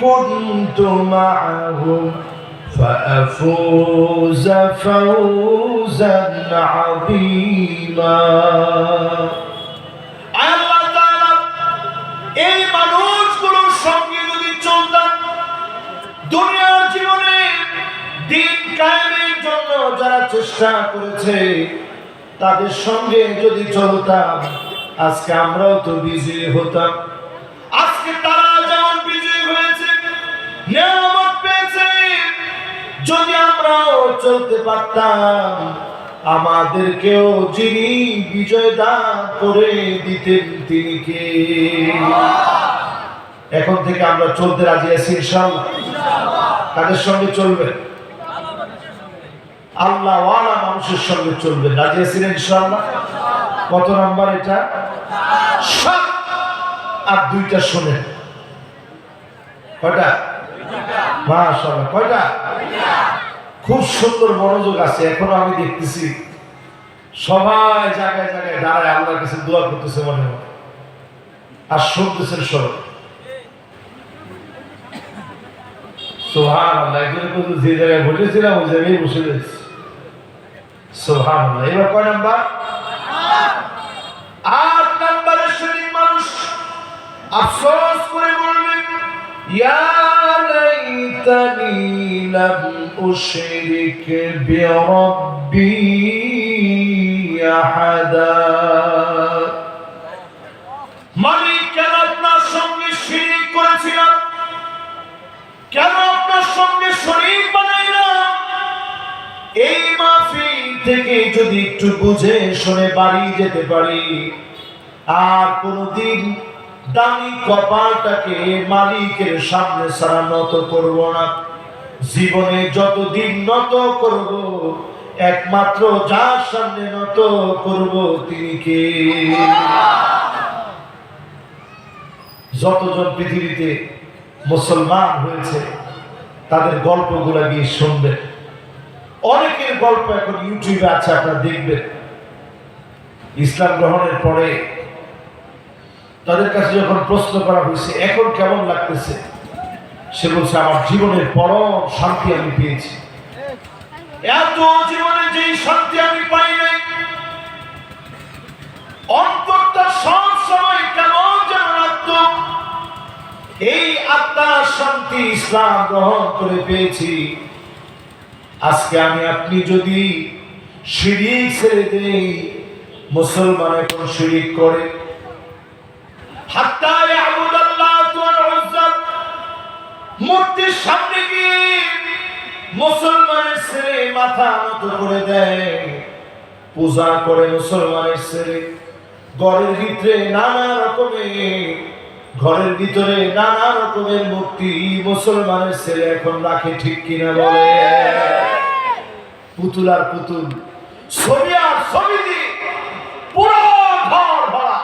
كنت معهم فأفوز فوزا عظيما আল্লাহ তাআলা এই মানুষগুলোর সঙ্গে যদি চলতাম দুনিয়ার জীবনে দিন কায়েমের জন্য যারা চেষ্টা করেছে তাদের সঙ্গে যদি চলতাম আজকে আমরাও তো বিজয়ী হতাম আজকে তারা যেমন বিজয়ী হয়েছে নিয়ামত পেয়েছে। যদি আমরাও চলতে পারতাম, আমাদেরকেও যিনি বিজয় দান করে দিতেন, তিনি কে? এখন থেকে আমরা চলতে রাজি আছি, ইনশাআল্লাহ। কাদের সঙ্গে চলবেন আল্লাহ ওয়ালা মানুষের সঙ্গে চলবেন রাজি আছেন ইনশাআল্লাহ? কত নাম্বার এটা? সাত। আর দুইটা শোনেন। কয়টা? মাশাআল্লাহ, কয়টা? খুব সুন্দর মনোযোগ আছে, এখনও আমি দেখতেছি। সবাই জায়গায় জায়গায় দাঁড়ায়, আল্লাহর কাছে দোয়া করতেছে মনে মনে আর শুনতেছেন সব সোহান কয় নাম্বার? আট নাম্বারের মানুষ আফসোস করে বলবে, ইয়া লাইতানি লাম উশরিক বিরাব্বি আহাদা মালিক, কেন আপনার সঙ্গে শিরিক করেছিলাম? কেন আপনার সঙ্গে শরীর বানাইলাম? এই মাহফিল থেকে যদি একটু বুঝে শুনে বাড়ি যেতে পারি, আর কোনদিন দামি কপালটাকে মালিকের সামনে সারা নত করব না। জীবনে যতদিন নত করব, একমাত্র যার সামনে নত করব তিনি কে? যতজন পৃথিবীতে মুসলমান হয়েছে, তাদের গল্পগুলো গিয়ে শুনবেন। অনেকের গল্প এখন ইউটিউবে আছে, আপনারা দেখবেন। ইসলাম গ্রহণের পরে তাদের কাছে যখন প্রশ্ন করা হয়েছে, এখন কেমন লাগতেছে? সে বলছে, আমার জীবনের পরম শান্তি আমি পেয়েছি। এত জীবনে যেই শান্তি আমি পাই নাই, অন্তরটা সব সময় কেমন যেন এই আত্মার শান্তি ইসলাম গ্রহণ করে পেয়েছি। আজকে আমি আপনি যদি শিরিক ছেড়ে দেই, মুসলমান এখন শিরিক করে। মূর্তির সামনে গিয়ে মুসলমানের ছেলে মাথা নত করে দেয়। পূজা করে মুসলমানের ছেলে। ঘরের ভিতরে নানা রকমের, ঘরের ভিতরে নানা রকমের মূর্তি মুসলমানের ছেলে এখন রাখে, ঠিক কিনা বলে? পুতুল আর পুতুল। ছবি আর ছবি পুরো ঘর ভরা।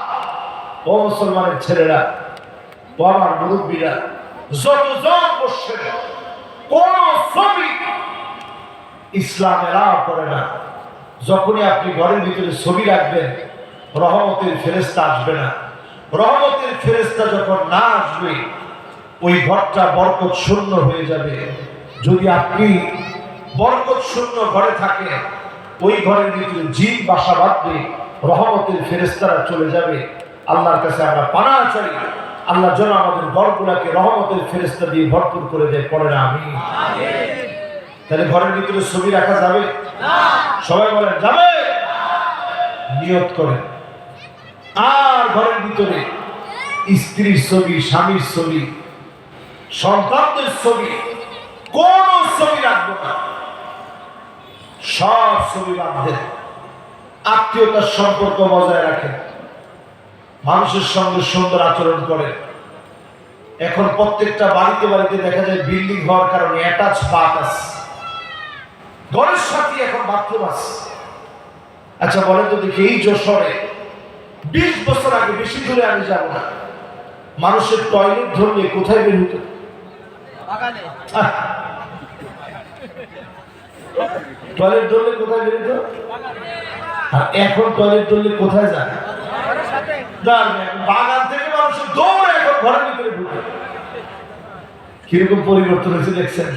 ও মুসলমানের ছেলেরা, ও আমার মুরব্বীরা যতজন বসছে কোন ছবি ইসলাম এলাও করে না। যখনই আপনি ঘরের ভিতরে ছবি রাখবেন, রহমতের ফেরেস্তা আসবে না। রহমতের ফেরেস্তা যখন না আসবে, ওই ঘরটা বরকত শূন্য হয়ে যাবে। যদি আপনি বরকত শূন্য ঘরে থাকেন, ওই ঘরের ভিতরে জিন বাসা বাঁধবে, রহমতের ফেরেস্তারা চলে যাবে। আল্লাহর কাছে আমরা পানা চাই। আল্লাহ যেন আমাদের ঘরগুলাকে রহমতের ফেরেস্তা দিয়ে ভরপুর করে দেয় পড়ে না আমি। তাহলে ঘরের ভিতরে ছবি রাখা যাবে? সবাই বলেন, যাবে। নিয়ত করেন। আর ঘরের ভিতরে স্ত্রীর ছবি, স্বামীর ছবি, সন্তানদের ছবি, কোন ছবি রাখব না। সব ছবি বাদ দেন। আত্মীয়তার সম্পর্ক বজায় রাখেন। মানুষের সঙ্গে সুন্দর আচরণ করে। এখন প্রত্যেকটা বাড়িতে বাড়িতে দেখা যায় বিল্ডিং হওয়ার কারণে অ্যাটাচ বাথ আছে। ঘরের সাথে এখন বাথরুম আছে। আচ্ছা বলেন তো দেখি এই যশোরে বিশ বছর আগে বেশি দূরে আমি যাব না। মানুষের টয়লেট ধরলে কোথায় বের হতো? টয়লেট ধরলে কোথায় বের হতো? আর এখন টয়লেট ধরলে কোথায় যায়? কীরকম পরিবর্তন হয়েছে দেখছেন?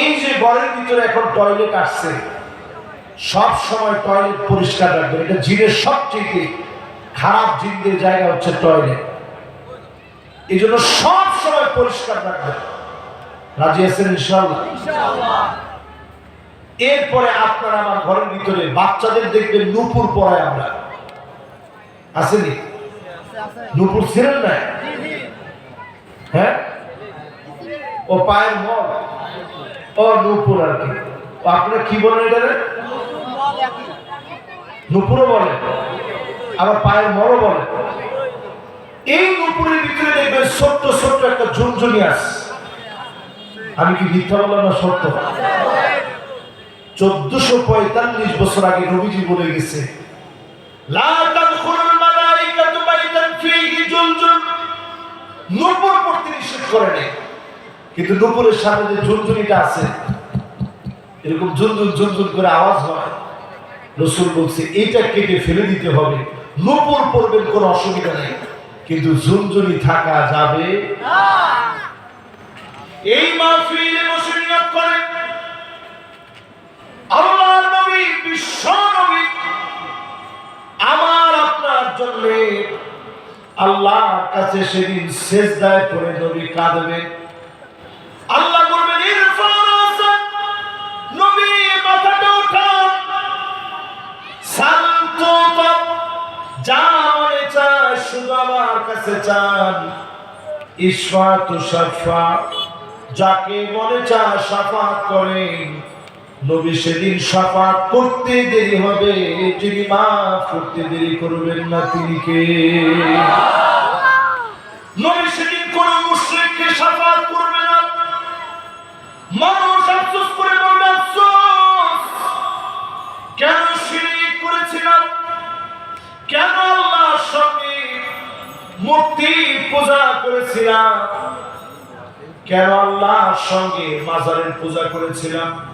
এই যে ঘরের ভিতরে এখন টয়লেট আসছে, সব সময় টয়লেট পরিষ্কার রাখবেন। এটা জিনের সবচেয়ে খারাপ জিনদের জায়গা হচ্ছে টয়লেট এই জন্য সব সময় পরিষ্কার রাখবেন। রাজি আছেন এরপরে আপনার আমার ঘরের ভিতরে বাচ্চাদের দেখবেন নুপুর পড়ায় আমরা। আসেনি? নুপুর ছিলেন না? হ্যাঁ? ও পায়ের মল। ও নুপুর আর কি। কি বলেন এটা নুপুরও আবার পায়ের এই নুপুরের ভিতরে দেখবেন একটা আমি কি মিথ্যা বললাম না সত্য? চোদ্দশো পঁয়তাল্লিশ বছর আগে নবীজি বলে গেছে লা নূপুর পড়তে নিষেধ করে নাই। কিন্তু নূপুরের সামনে যে ঝুনঝুনিটা আছে, এরকম ঝুনঝুন ঝুনঝুন করে আওয়াজ হয়। রসুল বলছে এইটা কেটে ফেলে দিতে হবে। নূপুর পড়বেন, কোনো অসুবিধা নেই। কিন্তু ঝুনঝুনি থাকা যাবে এই মাহফিলে বসে নিয়োগ করেন আল্লাহর নবী, বিশ্ব নবী। আমার আপনার জন্য আল্লাহর কাছে সেদিন সেজদায় পড়ে নবী কাঁদবে। আল্লাহ বলবেন শান্ত যা মনে আমার কাছে চান। ঈশ্বর তো সাফা। যাকে মনে চায় সাফাত করেন। নবী সেদিন সাফাত করতে দেরি হবে যিনি মাফ করতে দেরি করবেন না তিনি কে? নবী সেদিন কোন করবে না। মানুষ আফসোস করে বলবে, আফসোস! কেন শিরিক করেছিলাম? কেন আল্লাহর সঙ্গে মূর্তি পূজা করেছিলাম? কেন আল্লাহর সঙ্গে মাজারের পূজা করেছিলাম?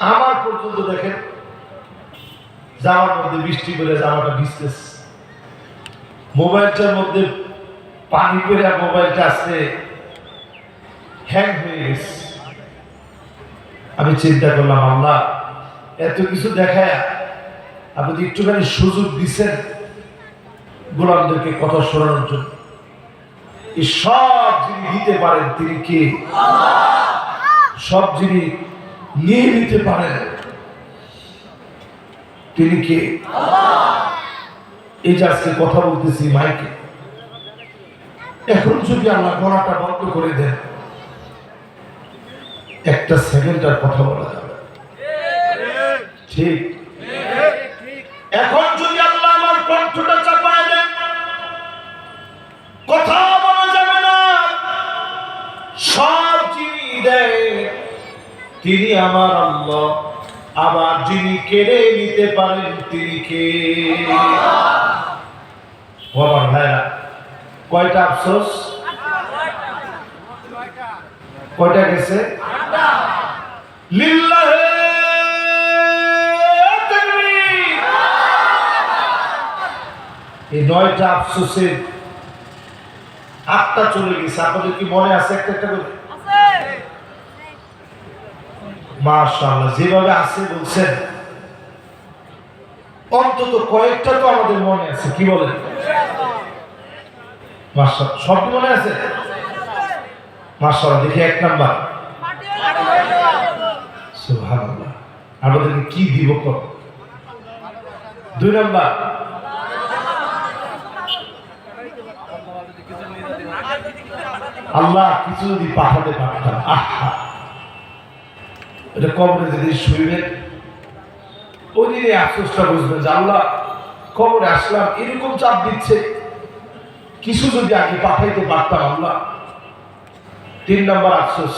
আমার পর্যন্ত দেখেন জামার মধ্যে বৃষ্টি করে জামাটা ভিজতেছে। মোবাইলটার মধ্যে পানি করে মোবাইলটা আসতে হ্যাং হয়ে গেছে। আমি চিন্তা করলাম আল্লাহ এত কিছু দেখায় আপনি যদি একটুখানি সুযোগ দিচ্ছেন গোলামদেরকে কথা শোনানোর জন্য। এই সব যিনি দিতে পারেন তিনি কে? সব যিনি নিয়ে নিতে পারেন। তিনি কে? এই যে আজকে কথা বলতেছি মাইকে। এখন যদি আল্লাহ গলাটা বন্ধ করে দেন একটা সেকেন্ড আর কথা বলা যাবে ঠিক? এখন তিনি আমার আল্লাহ। আবার যিনি কেড়ে নিতে পারেন, তিনি কে? আমার ভাইরা, কয়টা আফসোস? কয়টা গেছে? লিল্লাহে এই নয়টা আফসোসের আটটা চলে গেছে। আপনাদের কি মনে আছে একটা একটা করে? যেভাবে আছে বলছেন। অন্তত কয়েকটা তো আমাদের মনে আছে, কি বলেন? সব মনে আছে? দেখি এক নাম্বার। আমাদেরকে কি দিব কর দুই নাম্বার। আল্লাহ, কিছু যদি পাঠাতে পারতাম, আহা। এটা কবরে যদি শুইবেন ওই দিনে আফসোসটা বুঝবেন যে আল্লাহ কবরে আসলাম, এরকম চাপ দিচ্ছে। কিছু যদি আগে পাঠাইতে পারতাম আল্লাহ তিন নম্বর আফসোস।